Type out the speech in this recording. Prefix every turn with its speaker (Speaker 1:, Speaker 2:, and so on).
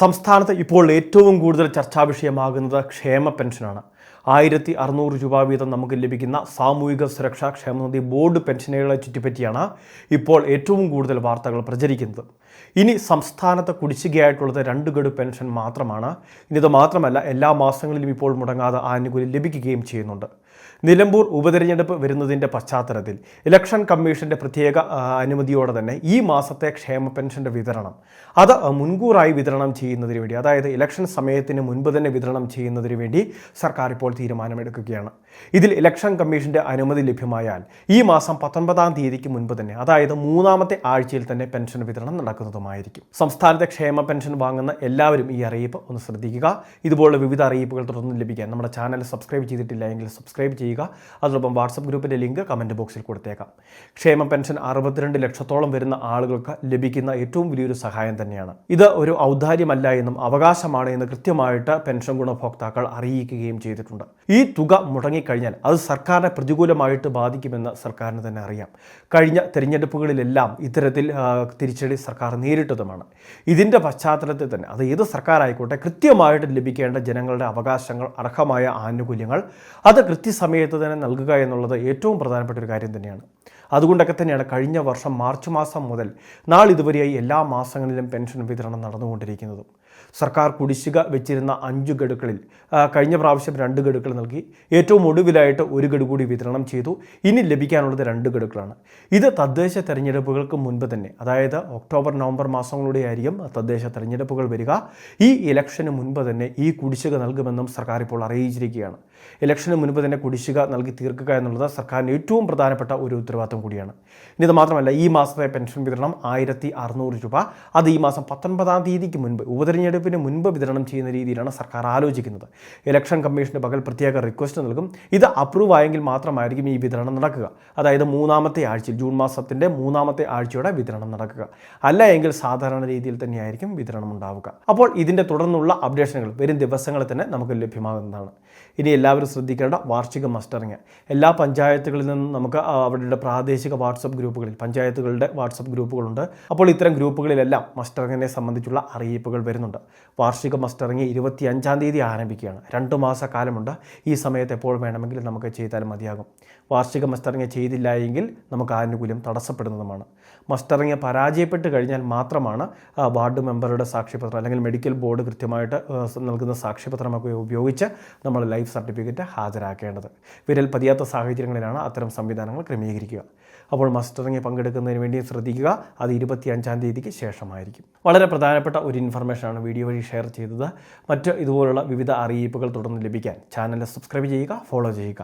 Speaker 1: സംസ്ഥാനത്ത് ഇപ്പോൾ ഏറ്റവും കൂടുതൽ ചർച്ചാ വിഷയമാകുന്നത് ക്ഷേമ പെൻഷനാണ്. ആയിരത്തി അറുന്നൂറ് രൂപ വീതം നമുക്ക് ലഭിക്കുന്ന സാമൂഹിക സുരക്ഷാ ക്ഷേമനിധി ബോർഡ് പെൻഷനുകളെ ചുറ്റിപ്പറ്റിയാണ് ഇപ്പോൾ ഏറ്റവും കൂടുതൽ വാർത്തകൾ പ്രചരിക്കുന്നത്. ഇനി സംസ്ഥാനത്ത് കുടിശ്ശികയായിട്ടുള്ളത് രണ്ട് ഗഡു പെൻഷൻ മാത്രമാണ്. ഇനി ഇത് മാത്രമല്ല എല്ലാ മാസങ്ങളിലും ഇപ്പോൾ മുടങ്ങാതെ ആനുകൂല്യം ലഭിക്കുകയും ചെയ്യുന്നുണ്ട്. നിലമ്പൂർ ഉപതെരഞ്ഞെടുപ്പ് വരുന്നതിന്റെ പശ്ചാത്തലത്തിൽ ഇലക്ഷൻ കമ്മീഷന്റെ പ്രത്യേക അനുമതിയോടെ തന്നെ ഈ മാസത്തെ ക്ഷേമ പെൻഷന്റെ വിതരണം അത് മുൻകൂറായി വിതരണം ചെയ്യുന്നതിന് വേണ്ടി അതായത് ഇലക്ഷൻ സമയത്തിന് മുൻപ് തന്നെ വിതരണം ചെയ്യുന്നതിന് വേണ്ടി സർക്കാർ ഇപ്പോൾ തീരുമാനമെടുക്കുകയാണ്. ഇതിൽ ഇലക്ഷൻ കമ്മീഷന്റെ അനുമതി ലഭ്യമായാൽ ഈ മാസം പത്തൊൻപതാം തീയതിക്ക് മുൻപ് തന്നെ അതായത് മൂന്നാമത്തെ ആഴ്ചയിൽ തന്നെ പെൻഷൻ വിതരണം നടക്കുന്നതുമായിരിക്കും. സംസ്ഥാനത്തെ ക്ഷേമ പെൻഷൻ വാങ്ങുന്ന എല്ലാവരും ഈ അറിയിപ്പ് ഒന്ന് ശ്രദ്ധിക്കുക. ഇതുപോലുള്ള വിവിധ അറിയിപ്പുകൾ തുടർന്ന് ലഭിക്കാൻ നമ്മുടെ ചാനൽ സബ്സ്ക്രൈബ് ചെയ്തിട്ടില്ല എങ്കിൽ സബ്സ്ക്രൈബ് ചെയ്യുക. അതോടൊപ്പം വാട്സപ്പ് ഗ്രൂപ്പിന്റെ ലിങ്ക് കമന്റ് ബോക്സിൽ കൊടുത്തേക്കാം. ക്ഷേമ പെൻഷൻ അറുപത്തിരണ്ട് ലക്ഷത്തോളം വരുന്ന ആളുകൾക്ക് ലഭിക്കുന്ന ഏറ്റവും വലിയൊരു സഹായം തന്നെയാണ്. ഇത് ഒരു ഔദാര്യമല്ല എന്നും അവകാശമാണ് എന്ന് കൃത്യമായിട്ട് പെൻഷൻ ഗുണഭോക്താക്കൾ അറിയിക്കുകയും ചെയ്തിട്ടുണ്ട്. ഈ തുക മുടങ്ങിക്കഴിഞ്ഞാൽ അത് സർക്കാരിനെ പ്രതികൂലമായിട്ട് ബാധിക്കുമെന്ന് സർക്കാരിന് തന്നെ അറിയാം. കഴിഞ്ഞ തെരഞ്ഞെടുപ്പുകളിലെല്ലാം ഇത്തരത്തിൽ തിരിച്ചടി സർക്കാർ നേരിട്ടതുമാണ്. ഇതിന്റെ പശ്ചാത്തലത്തിൽ തന്നെ അത് ഏത് സർക്കാരായിക്കോട്ടെ കൃത്യമായിട്ട് ലഭിക്കേണ്ട ജനങ്ങളുടെ അവകാശങ്ങൾ അർഹമായ ആനുകൂല്യങ്ങൾ അത് കൃത്യസമയത്ത് തന്നെ നൽകുക എന്നുള്ളത് ഏറ്റവും പ്രധാനപ്പെട്ട ഒരു കാര്യം തന്നെയാണ്. അതുകൊണ്ടൊക്കെ തന്നെയാണ് കഴിഞ്ഞ വർഷം മാർച്ച് മാസം മുതൽ നാളിതുവരെയായി എല്ലാ മാസങ്ങളിലും പെൻഷൻ വിതരണം നടന്നുകൊണ്ടിരിക്കുന്നതും. സർക്കാർ കുടിശ്ശിക വെച്ചിരുന്ന അഞ്ച് ഗഡുക്കളിൽ കഴിഞ്ഞ പ്രാവശ്യം രണ്ട് ഗഡുക്കൾ നൽകി. ഏറ്റവും ഒടുവിലായിട്ട് ഒരു ഗഡു കൂടി വിതരണം ചെയ്തു. ഇനി ലഭിക്കാനുള്ളത് രണ്ട് ഗഡുക്കളാണ്. ഇത് തദ്ദേശ തെരഞ്ഞെടുപ്പുകൾക്ക് മുൻപ് തന്നെ അതായത് ഒക്ടോബർ നവംബർ മാസങ്ങളുടെ ആയിരിക്കും തദ്ദേശ തെരഞ്ഞെടുപ്പുകൾ വരിക. ഈ ഇലക്ഷന് മുൻപ് തന്നെ ഈ കുടിശ്ശിക നൽകുമെന്നും സർക്കാർ ഇപ്പോൾ അറിയിച്ചിരിക്കുകയാണ്. ഇലക്ഷന് മുൻപ് തന്നെ കുടിശ്ശിക നൽകി തീർക്കുക എന്നുള്ളത് സർക്കാരിന് ഏറ്റവും പ്രധാനപ്പെട്ട ഒരു ഉത്തരവാദിത്തം കൂടിയാണ്. ഇനി ഇത് മാത്രമല്ല ഈ മാസത്തെ പെൻഷൻ വിതരണം ആയിരത്തി രൂപ. അത് ഈ മാസം പത്തൊൻപതാം തീയതിക്ക് മുൻപ് ഉപതെരഞ്ഞെടുപ്പിന് മുൻപ് വിതരണം ചെയ്യുന്ന രീതിയിലാണ് സർക്കാർ ആലോചിക്കുന്നത്. ഇലക്ഷൻ കമ്മീഷന് പകൽ പ്രത്യേക റിക്വസ്റ്റ് നൽകും. ഇത് അപ്രൂവ് ആയെങ്കിൽ മാത്രമായിരിക്കും ഈ വിതരണം നടക്കുക. അതായത് മൂന്നാമത്തെ ആഴ്ചയിൽ ജൂൺ മാസത്തിന്റെ മൂന്നാമത്തെ ആഴ്ചയോടെ വിതരണം നടക്കുക. അല്ല എങ്കിൽ സാധാരണ രീതിയിൽ തന്നെയായിരിക്കും വിതരണം ഉണ്ടാവുക. അപ്പോൾ ഇതിന്റെ തുടർന്നുള്ള അപ്ഡേഷനുകൾ വരും ദിവസങ്ങളിൽ തന്നെ നമുക്ക് ലഭ്യമാകുന്നതാണ്. ഇനി എല്ലാവരും ശ്രദ്ധിക്കേണ്ട വാർഷിക മസ്റ്ററിങ് എല്ലാ പഞ്ചായത്തുകളിൽ നിന്നും നമുക്ക് അവരുടെ പ്രാദേശിക വാട്സപ്പ് ഗ്രൂപ്പുകളിൽ പഞ്ചായത്തുകളുടെ വാട്സപ്പ് ഗ്രൂപ്പുകളുണ്ട്. അപ്പോൾ ഇത്തരം ഗ്രൂപ്പുകളിലെല്ലാം മസ്റ്ററിങ്ങിനെ സംബന്ധിച്ചുള്ള അറിയിപ്പുകൾ വരുന്നുണ്ട്. വാർഷിക മസ്റ്ററിങ് ഇരുപത്തി അഞ്ചാം തീയതി ആരംഭിക്കുകയാണ്. രണ്ട് മാസ കാലമുണ്ട് ഈ സമയത്ത് എപ്പോൾ വേണമെങ്കിലും നമുക്ക് ചെയ്താലും മതിയാകും. വാർഷിക മസ്റ്ററിങ് ചെയ്തില്ല എങ്കിൽ നമുക്ക് ആനുകൂല്യം തടസ്സപ്പെടുന്നതുമാണ്. മസ്റ്ററിങ് പരാജയപ്പെട്ട് കഴിഞ്ഞാൽ മാത്രമാണ് വാർഡ് മെമ്പറുടെ സാക്ഷ്യപത്രം അല്ലെങ്കിൽ മെഡിക്കൽ ബോർഡ് കൃത്യമായിട്ട് നൽകുന്ന സാക്ഷ്യപത്രമൊക്കെ ഉപയോഗിച്ച് നമ്മൾ ലൈഫ് സർട്ടിഫിക്കറ്റ് ഹാജരാക്കേണ്ടത്. വിരൽ പതിയാത്ത സാഹചര്യങ്ങളിലാണ് അത്തരം സംവിധാനങ്ങൾ ക്രമീകരിക്കുക. അപ്പോൾ മസ്റ്ററിങ്ങിൽ പങ്കെടുക്കുന്നതിന് വേണ്ടി ശ്രദ്ധിക്കുക. അത് ഇരുപത്തി അഞ്ചാം തീയതിക്ക് ശേഷമായിരിക്കും. വളരെ പ്രധാനപ്പെട്ട ഒരു ഇൻഫർമേഷനാണ് വീഡിയോ വഴി ഷെയർ ചെയ്തത്. മറ്റ് ഇതുപോലുള്ള വിവിധ അറിയിപ്പുകൾ തുടർന്ന് ലഭിക്കാൻ ചാനൽ സബ്സ്ക്രൈബ് ചെയ്യുക ഫോളോ ചെയ്യുക.